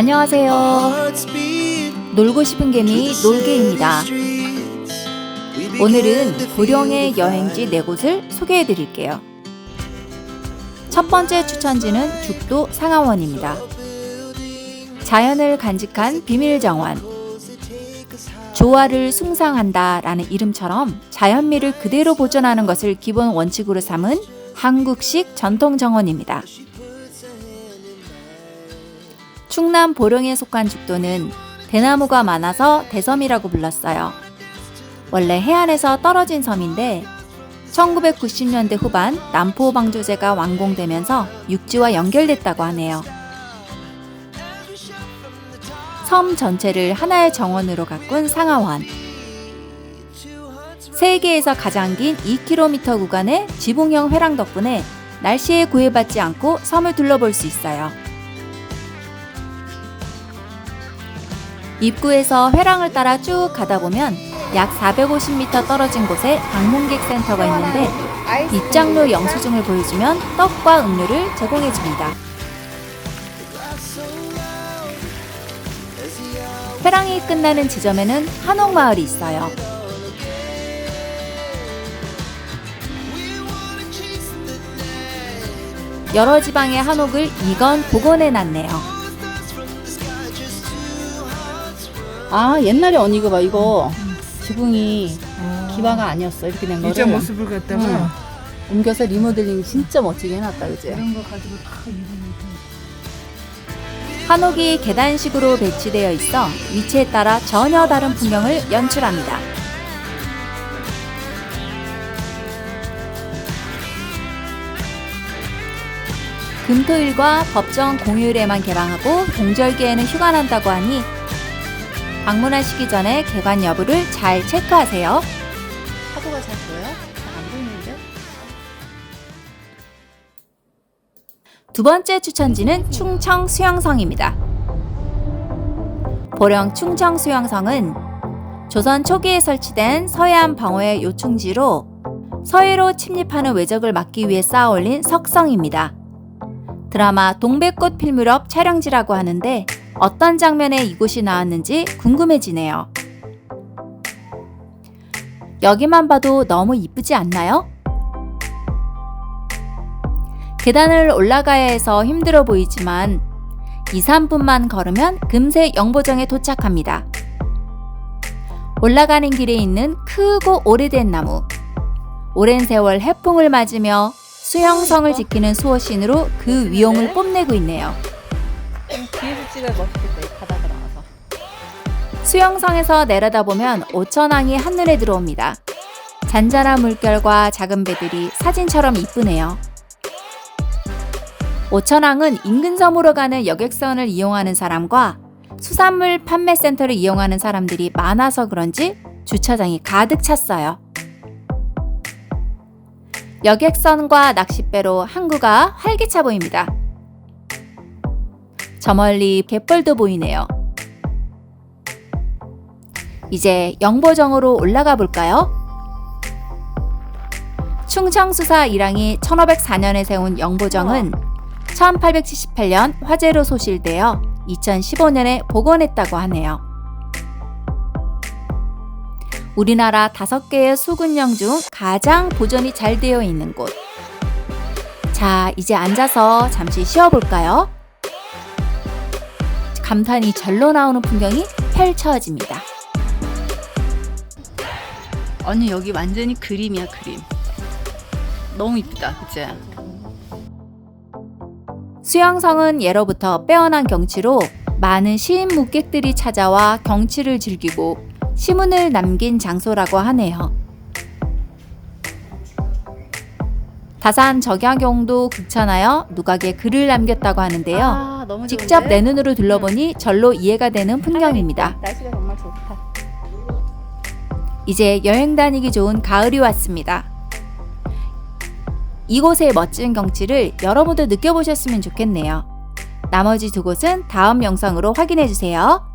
안녕하세요. 놀고 싶은 개미 놀개입니다. 오늘은 고령의 여행지 네 곳을 소개해 드릴게요. 첫 번째 추천지는 죽도 상하원입니다. 자연을 간직한 비밀 정원. 조화를 숭상한다 라는 이름처럼 자연미를 그대로 보존하는 것을 기본 원칙으로 삼은 한국식 전통 정원입니다. 충남 보령에 속한 죽도는 대나무가 많아서 대섬이라고 불렀어요. 원래 해안에서 떨어진 섬인데 1990년대 후반 남포 방조제가 완공되면서 육지와 연결됐다고 하네요. 섬 전체를 하나의 정원으로 가꾼 상하원. 세계에서 가장 긴 2km 구간의 지붕형 회랑 덕분에 날씨에 구애받지 않고 섬을 둘러볼 수 있어요. 입구에서 회랑을 따라 쭉 가다 보면 약 450m 떨어진 곳에 방문객 센터가 있는데 입장료 영수증을 보여주면 떡과 음료를 제공해 줍니다. 회랑이 끝나는 지점에는 한옥마을이 있어요. 여러 지방의 한옥을 이건 복원해 놨네요. 아 옛날에 언니 이거 봐 이거 지붕이 기와가 아니었어 이렇게 된 거를 이제 모습을 갖다가 응. 옮겨서 리모델링 진짜 멋지게 해놨다 그지? 이런 거 가지고 다 이루는 한옥이 계단식으로 배치되어 있어 위치에 따라 전혀 다른 풍경을 연출합니다. 금토일과 법정 공휴일에만 개방하고 동절기에는 휴가 난다고 하니 방문하시기 전에 개관 여부를 잘 체크하세요. 파도가 잘 보여? 잘 안 보이는데? 두 번째 추천지는 충청 수영성입니다. 보령 충청 수영성은 조선 초기에 설치된 서해안 방어의 요충지로 서해로 침입하는 외적을 막기 위해 쌓아 올린 석성입니다. 드라마 동백꽃 필무렵 촬영지라고 하는데 어떤 장면에 이곳이 나왔는지 궁금해지네요. 여기만 봐도 너무 이쁘지 않나요? 계단을 올라가야 해서 힘들어 보이지만 2, 3분만 걸으면 금세 영보정에 도착합니다. 올라가는 길에 있는 크고 오래된 나무. 오랜 세월 해풍을 맞으며 수영성을 지키는 수호신으로 그 위용을 뽐내고 있네요. 뒤에서 찍어야 멋있겠다 이 바닥에 나와서 수영성에서 내려다보면 오천항이 한눈에 들어옵니다. 잔잔한 물결과 작은 배들이 사진처럼 이쁘네요. 오천항은 인근 섬으로 가는 여객선을 이용하는 사람과 수산물 판매 센터를 이용하는 사람들이 많아서 그런지 주차장이 가득 찼어요. 여객선과 낚싯배로 항구가 활기차 보입니다. 저 멀리 갯벌도 보이네요. 이제 영보정으로 올라가 볼까요? 충청수사 일항이 1504년에 세운 영보정은 1878년 화재로 소실되어 2015년에 복원했다고 하네요. 우리나라 다섯 개의 수군령 중 가장 보존이 잘 되어 있는 곳. 자, 이제 앉아서 잠시 쉬어볼까요? 감탄이 절로 나오는 풍경이 펼쳐집니다. 언니 여기 완전히 그림이야 그림 너무 이쁘다 그치? 수영성은 예로부터 빼어난 경치로 많은 시인 묵객들이 찾아와 경치를 즐기고 시문을 남긴 장소라고 하네요. 다산 적야경도 극찬하여 누각에 글을 남겼다고 하는데요. 아, 너무 직접 좋은데? 내 눈으로 둘러보니 절로 이해가 되는 풍경입니다. 날씨가 정말 좋다 이제 여행 다니기 좋은 가을이 왔습니다. 이곳의 멋진 경치를 여러분도 느껴보셨으면 좋겠네요. 나머지 두 곳은 다음 영상으로 확인해 주세요.